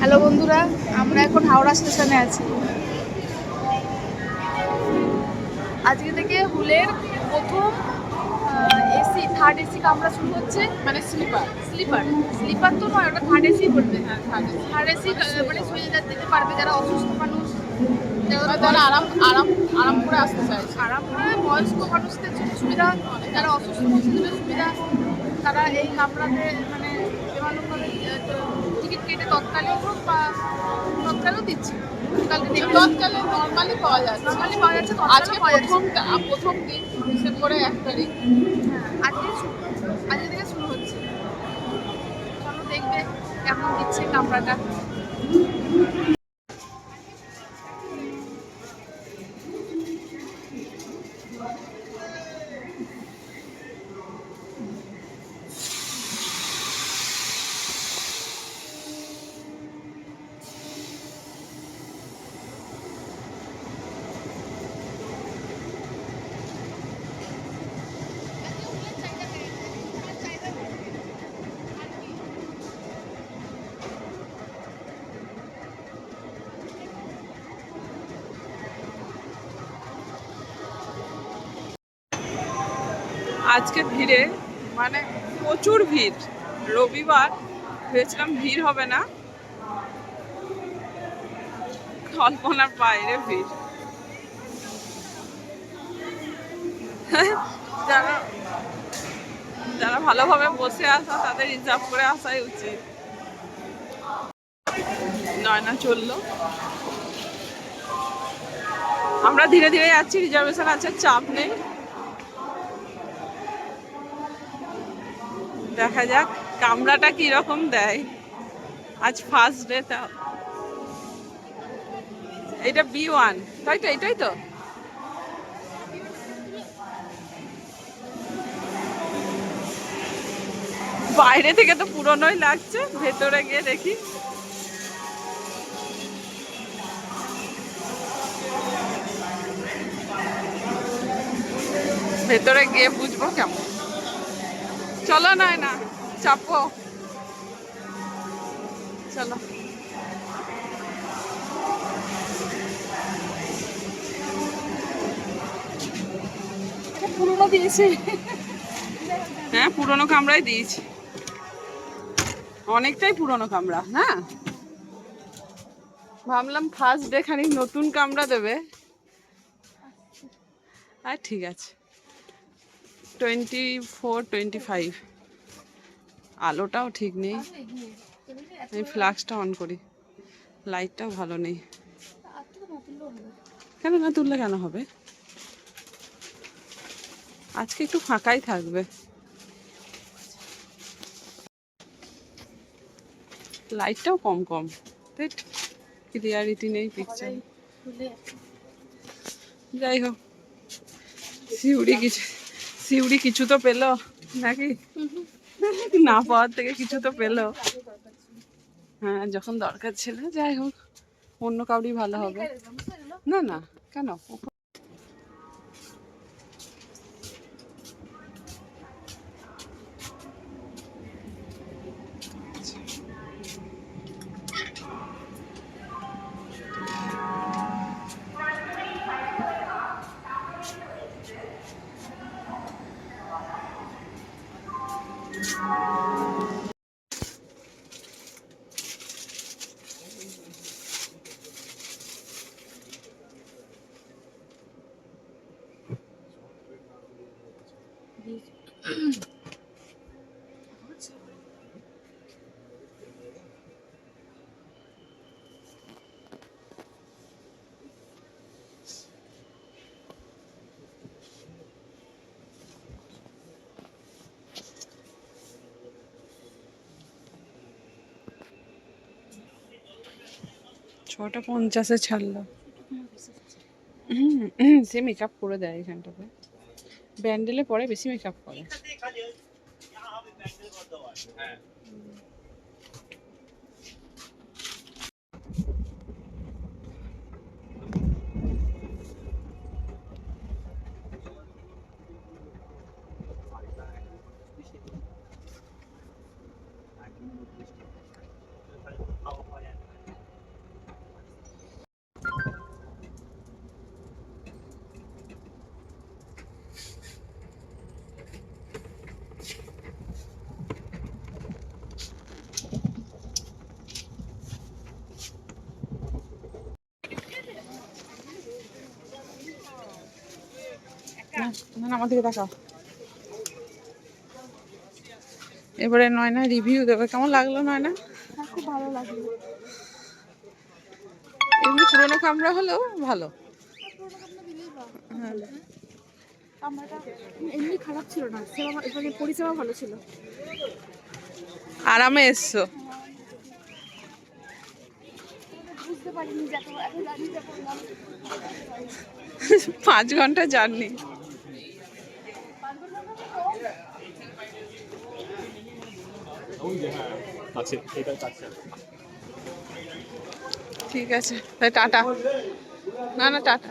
Hello বন্ধুরা। আমরা এখন হাওড়া স্টেশনে আছি। আজকে থেকে হুলের প্রথম এসি থার্ড এসি কামরা শুরু হচ্ছে মানে স্লিপার? স্লিপার। স্লিপার তো নয় ওটা থার্ড এসি বলবে হ্যাঁ থার্ড এসি মানে শুয়ে যেতে পারবে যারা অসুস্থ মানুষ যারা যারা আরাম আরাম আরাম করে আসতে করে বয়স্ক মানুষদের জন্য সুবিধা যারা অসুস্থ মানুষদের সুবিধা তারা এই কামরাতে মানে টিকিট কেটে তৎকালীন হোক বা তৎকালেও দিচ্ছে। তৎকালে নর্মালি পাওয়া যাচ্ছে। নর্মালি পাওয়া যাচ্ছে আজকে প্রথম প্রথম দিন ডিসেম্বরের এক তারিখ। হ্যাঁ, আজকে শুরু আজকে থেকে শুরু হচ্ছে। চলো দেখবে কেমন দিচ্ছে কামরাটা। আজকে ভিড়ে মানে প্রচুর ভিড়। রবিবার ভেবেছিলাম ভিড় হবে না। কল্পনার বাইরে ভিড়। যারা যারা ভালোভাবে বসে আসা, তাদের রিজার্ভ করে আসাই উচিত। নয়না চলল। আমরা ধীরে ধীরে যাচ্ছি রিজার্ভেশন আছে, চাপ নেই। দেখা যাক, কামরাটা কি রকম দেয়। আজ ফার্স্ট ডে তা এটা বি ওয়ান তাই তো, এটাই তো? বাইরে থেকে তো পুরনোই লাগছে, ভেতরে গিয়ে দেখি। ভেতরে গিয়ে বুঝব কেমন। চলো নয় না চাপো। চলো। পুরোনো দিয়েছে। হ্যাঁ পুরনো কামরাই দিয়েছি। অনেকটাই পুরনো কামরা না? ভাবলাম ফার্স্ট ডে খানিক নতুন কামরা দেবে। আর ঠিক আছে। Twenty four, twenty five. আলোটাও ঠিক নেই। আমি ফ্লাক্সটা অন করি। লাইটটাও ভালো নেই। কেন না তুললে কেন হবে? আজকে একটু ফাঁকাই থাকবে। লাইটটাও কম কম। ক্লিয়ারিটি নেই পিকচার যাই হোক, সিউড়ি কিছু সিউড়ি কিছু তো পেল? নাকি? না পাওয়ার থেকে কিছু তো পেল। হ্যাঁ যখন দরকার ছিল, যাই হোক, অন্য কাউরি ভালো হবে। না না, কেন? ছটা পঞ্চাশে ছাড়লো। সে মেকআপ করে দেয় এখানটাতে ব্যান্ডেলে পরে বেশি মেকআপ করে। না না না, আমার দিকে এবারে নয়না রিভিউ দেবে। কেমন লাগল নয়না? হ্যাঁ খুব ভালো লাগল। এমনি পুরোনো কামরা হলেও ভালো। হ্যাঁ। এমনি খারাপ ছিল না। মানে পরিষেবা ভালো ছিল। আরামে এসছো। পাঁচ ঘণ্টা জার্নি এটা ঠিক আছে তাহলে টাটা। না না টাটা।